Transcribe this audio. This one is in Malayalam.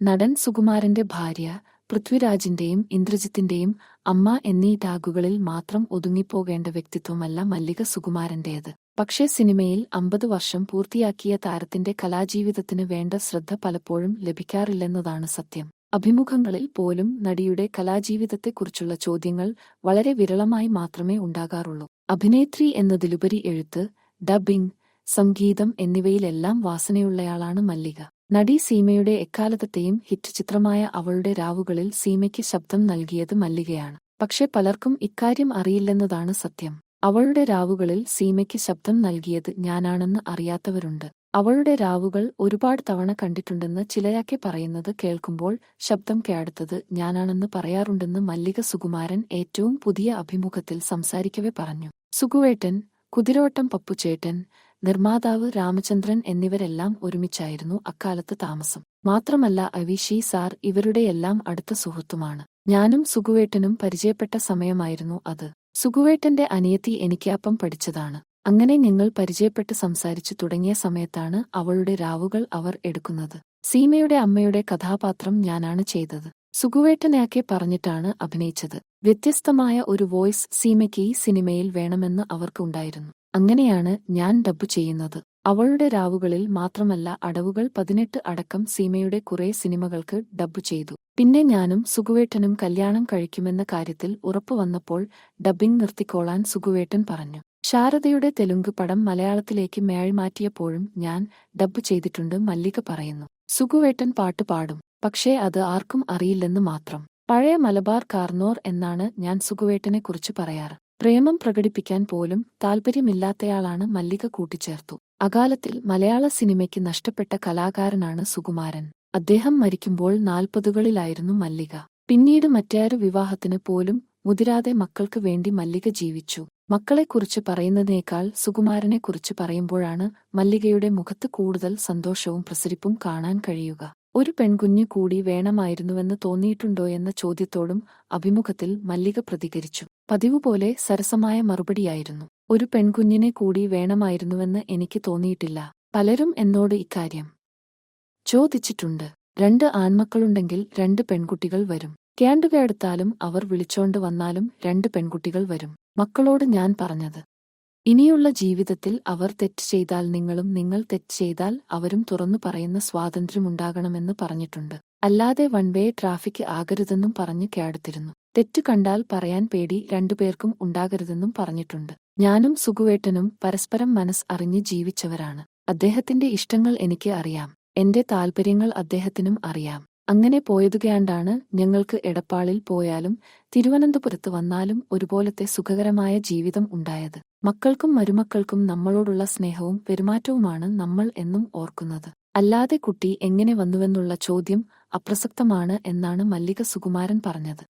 നടൻ സുകുമാരന്റെ ഭാര്യ പൃഥ്വിരാജിന്റെയും ഇന്ദ്രജിത്തിന്റെയും അമ്മ എന്നീ ടാഗുകളിൽ മാത്രം ഒതുങ്ങിപ്പോകേണ്ട വ്യക്തിത്വമല്ല മല്ലിക സുകുമാരന്റേത്. പക്ഷേ സിനിമയിൽ അമ്പത് വർഷം പൂർത്തിയാക്കിയ താരത്തിന്റെ കലാജീവിതത്തിന് വേണ്ട ശ്രദ്ധ പലപ്പോഴും ലഭിക്കാറില്ലെന്നതാണ് സത്യം. അഭിമുഖങ്ങളിൽ പോലും നടിയുടെ കലാജീവിതത്തെക്കുറിച്ചുള്ള ചോദ്യങ്ങൾ വളരെ വിരളമായി മാത്രമേ ഉണ്ടാകാറുള്ളൂ. അഭിനേത്രി എന്നതിലുപരി എഴുത്ത് ഡബ്ബിംഗ് സംഗീതം എന്നിവയിലെല്ലാം വാസനയുള്ളയാളാണ് മല്ലിക. നടി സീമയുടെ എക്കാലത്തെയും ഹിറ്റ് ചിത്രമായ അവളുടെ രാവുകളിൽ സീമയ്ക്ക് ശബ്ദം നൽകിയത് മല്ലികയാണ്. പക്ഷെ പലർക്കും ഇക്കാര്യം അറിയില്ലെന്നതാണ് സത്യം. അവളുടെ രാവുകളിൽ സീമയ്ക്ക് ശബ്ദം നൽകിയത് ഞാനാണെന്ന് അറിയാത്തവരുണ്ട്. അവളുടെ രാവുകൾ ഒരുപാട് തവണ കണ്ടിട്ടുണ്ടെന്ന് ചിലരാക്കെ പറയുന്നത് കേൾക്കുമ്പോൾ ശബ്ദം കേടുത്തത് ഞാനാണെന്ന് പറയാറുണ്ടെന്ന് മല്ലിക സുകുമാരൻ ഏറ്റവും പുതിയ അഭിമുഖത്തിൽ സംസാരിക്കവേ പറഞ്ഞു. സുകുവേട്ടൻ കുതിരോട്ടം പപ്പുചേട്ടൻ നിർമ്മാതാവ് രാമചന്ദ്രൻ എന്നിവരെല്ലാം ഒരുമിച്ചായിരുന്നു അക്കാലത്ത് താമസം. മാത്രമല്ല അവിഷി സാർ ഇവരുടെയെല്ലാം അടുത്ത സുഹൃത്തുമാണ്. ഞാനും സുഗുവേട്ടനും പരിചയപ്പെട്ട സമയമായിരുന്നു അത്. സുഗുവേട്ടന്റെ അനിയത്തി എനിക്ക് അപ്പം പഠിച്ചതാണ്. അങ്ങനെ ഞങ്ങൾ പരിചയപ്പെട്ട് സംസാരിച്ചു തുടങ്ങിയ സമയത്താണ് അവളുടെ രാവുകൾ അവർ എടുക്കുന്നത്. സീമയുടെ അമ്മയുടെ കഥാപാത്രം ഞാനാണ് ചെയ്തത്. സുകുവേട്ടനെയൊക്കെ പറഞ്ഞിട്ടാണ് അഭിനയിച്ചത്. വ്യത്യസ്തമായ ഒരു വോയിസ് സീമയ്ക്ക് ഈ സിനിമയിൽ വേണമെന്ന് അവർക്കുണ്ടായിരുന്നു. അങ്ങനെയാണ് ഞാൻ ഡബ്ബ് ചെയ്യുന്നത്. അവളുടെ രാവുകളിൽ മാത്രമല്ല അടവുകൾ പതിനെട്ട് അടക്കം സീമയുടെ കുറേ സിനിമകൾക്ക് ഡബ്ബ് ചെയ്തു. പിന്നെ ഞാനും സുഖുവേട്ടനും കല്യാണം കഴിക്കുമെന്ന കാര്യത്തിൽ ഉറപ്പു വന്നപ്പോൾ ഡബ്ബിംഗ് നിർത്തിക്കോളാൻ സുഖുവേട്ടൻ പറഞ്ഞു. ശാരദയുടെ തെലുങ്ക് പടം മലയാളത്തിലേക്ക് മേഴ്മാറ്റിയപ്പോഴും ഞാൻ ഡബ്ബ് ചെയ്തിട്ടുണ്ട് മല്ലിക പറയുന്നു. സുഖുവേട്ടൻ പാട്ട് പാടും പക്ഷേ അത് ആർക്കും അറിയില്ലെന്ന് മാത്രം. പഴയ മലബാർ കാർന്നോർ എന്നാണ് ഞാൻ സുഖുവേട്ടനെക്കുറിച്ച് പറയാറ്. പ്രേമം പ്രകടിപ്പിക്കാൻ പോലും താൽപ്പര്യമില്ലാത്തയാളാണ് മല്ലിക കൂട്ടിച്ചേർത്തു. അകാലത്തിൽ മലയാള സിനിമയ്ക്ക് നഷ്ടപ്പെട്ട കലാകാരനാണ് സുകുമാരൻ. അദ്ദേഹം മരിക്കുമ്പോൾ നാൽപ്പതുകളിലായിരുന്നു മല്ലിക. പിന്നീട് മറ്റാരു വിവാഹത്തിന് പോലും മുതിരാതെ മക്കൾക്ക് വേണ്ടി മല്ലിക ജീവിച്ചു. മക്കളെക്കുറിച്ച് പറയുന്നതിനേക്കാൾ സുകുമാരനെക്കുറിച്ച് പറയുമ്പോഴാണ് മല്ലികയുടെ മുഖത്ത് കൂടുതൽ സന്തോഷവും പ്രസരിപ്പും കാണാൻ കഴിയുക. ഒരു പെൺകുഞ്ഞ് കൂടി വേണമായിരുന്നുവെന്ന് തോന്നിയിട്ടുണ്ടോ എന്ന ചോദ്യത്തോടും അഭിമുഖത്തിൽ മല്ലിക പ്രതികരിച്ചു. പതിവുപോലെ സരസമായ മറുപടിയായിരുന്നു. ഒരു പെൺകുഞ്ഞിനെ കൂടി വേണമായിരുന്നുവെന്ന് എനിക്ക് തോന്നിയിട്ടില്ല. പലരും എന്നോട് ഇക്കാര്യം ചോദിച്ചിട്ടുണ്ട്. രണ്ട് ആൺമക്കളുണ്ടെങ്കിൽ രണ്ട് പെൺകുട്ടികൾ വരും. കേണ്ടുകയെടുത്താലും അവർ വിളിച്ചോണ്ട് വന്നാലും രണ്ട് പെൺകുട്ടികൾ വരും. മക്കളോട് ഞാൻ പറഞ്ഞത് ഇനിയുള്ള ജീവിതത്തിൽ അവർ തെറ്റ് ചെയ്താൽ നിങ്ങളും നിങ്ങൾ തെറ്റ് ചെയ്താൽ അവരും തുറന്നു പറയുന്ന സ്വാതന്ത്ര്യമുണ്ടാകണമെന്ന് പറഞ്ഞിട്ടുണ്ട്. അല്ലാതെ വൺ വേ ട്രാഫിക് ആകരുതെന്നും പറഞ്ഞ് കേടുത്തിരുന്നു. തെറ്റ് കണ്ടാൽ പറയാൻ പേടി രണ്ടുപേർക്കും ഉണ്ടാകരുതെന്നും പറഞ്ഞിട്ടുണ്ട്. ഞാനും സുഖുവേട്ടനും പരസ്പരം മനസ്സ് അറിഞ്ഞ് ജീവിച്ചവരാണ്. അദ്ദേഹത്തിന്റെ ഇഷ്ടങ്ങൾ എനിക്ക് അറിയാം. എന്റെ താൽപര്യങ്ങൾ അദ്ദേഹത്തിനും അറിയാം. അങ്ങനെ പോയതുകയാണ്ടാണ് ഞങ്ങൾക്ക് എടപ്പാളിൽ പോയാലും തിരുവനന്തപുരത്ത് വന്നാലും ഒരുപോലത്തെ സുഖകരമായ ജീവിതം ഉണ്ടായത്. മക്കൾക്കും മരുമക്കൾക്കും നമ്മളോടുള്ള സ്നേഹവും പെരുമാറ്റവുമാണ് നമ്മൾ എന്നും ഓർക്കുന്നത്. അല്ലാതെ കുട്ടി എങ്ങനെ വന്നുവെന്നുള്ള ചോദ്യം അപ്രസക്തമാണ് എന്നാണ് മല്ലിക സുകുമാരൻ പറഞ്ഞത്.